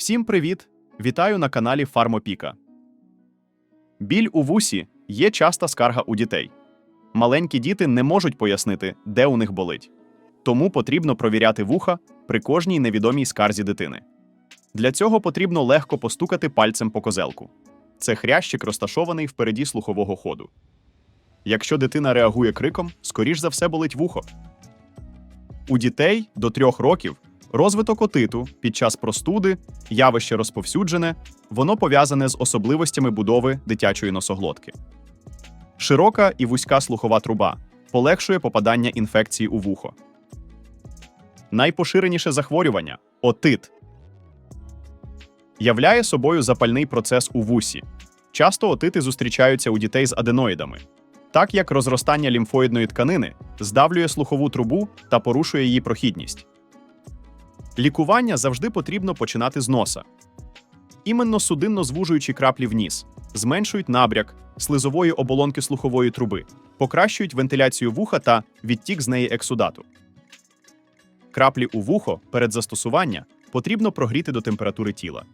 Всім привіт! Вітаю на каналі Фармопіка. Біль у вусі є часта скарга у дітей. Маленькі діти не можуть пояснити, де у них болить. Тому потрібно провіряти вуха при кожній невідомій скарзі дитини. Для цього потрібно легко постукати пальцем по козелку. Це хрящик розташований впереді слухового ходу. Якщо дитина реагує криком, скоріш за все болить вухо. У дітей до трьох років розвиток отиту під час простуди, явище розповсюджене, воно пов'язане з особливостями будови дитячої носоглотки. Широка і вузька слухова труба полегшує попадання інфекції у вухо. Найпоширеніше захворювання отит. Являє собою запальний процес у вусі. Часто отити зустрічаються у дітей з аденоїдами, так як розростання лімфоїдної тканини здавлює слухову трубу та порушує її прохідність. Лікування завжди потрібно починати з носа. Іменно судинно звужуючі краплі в ніс зменшують набряк слизової оболонки слухової труби, покращують вентиляцію вуха та відтік з неї ексудату. Краплі у вухо перед застосування потрібно прогріти до температури тіла.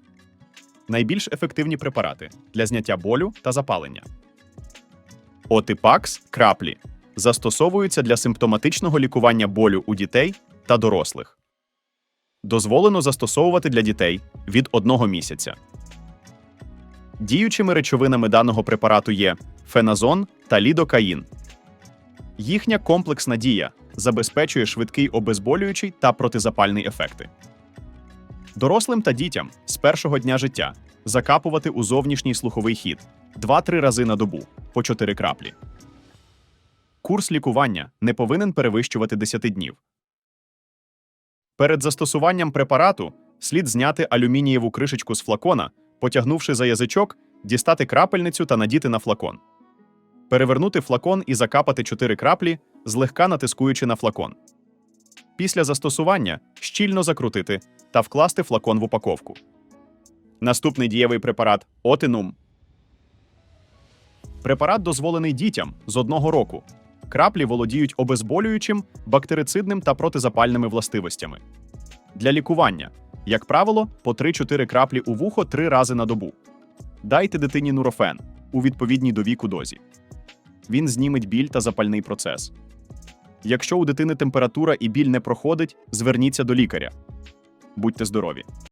Найбільш ефективні препарати для зняття болю та запалення. Отипакс краплі застосовуються для симптоматичного лікування болю у дітей та дорослих. Дозволено застосовувати для дітей від одного місяця. Діючими речовинами даного препарату є феназон та лідокаїн. Їхня комплексна дія забезпечує швидкий обезболюючий та протизапальний ефекти. Дорослим та дітям з першого дня життя закапувати у зовнішній слуховий хід 2-3 рази на добу по 4 краплі. Курс лікування не повинен перевищувати 10 днів. Перед застосуванням препарату слід зняти алюмінієву кришечку з флакона, потягнувши за язичок, дістати крапельницю та надіти на флакон. Перевернути флакон і закапати 4 краплі, злегка натискуючи на флакон. Після застосування щільно закрутити та вкласти флакон в упаковку. Наступний дієвий препарат Отинум. Препарат дозволений дітям з одного року. Краплі володіють обезболюючим, бактерицидним та протизапальними властивостями. Для лікування, як правило, по 3-4 краплі у вухо 3 рази на добу. Дайте дитині нурофен у відповідній до віку дозі. Він зніметь біль та запальний процес. Якщо у дитини температура і біль не проходить, зверніться до лікаря. Будьте здорові!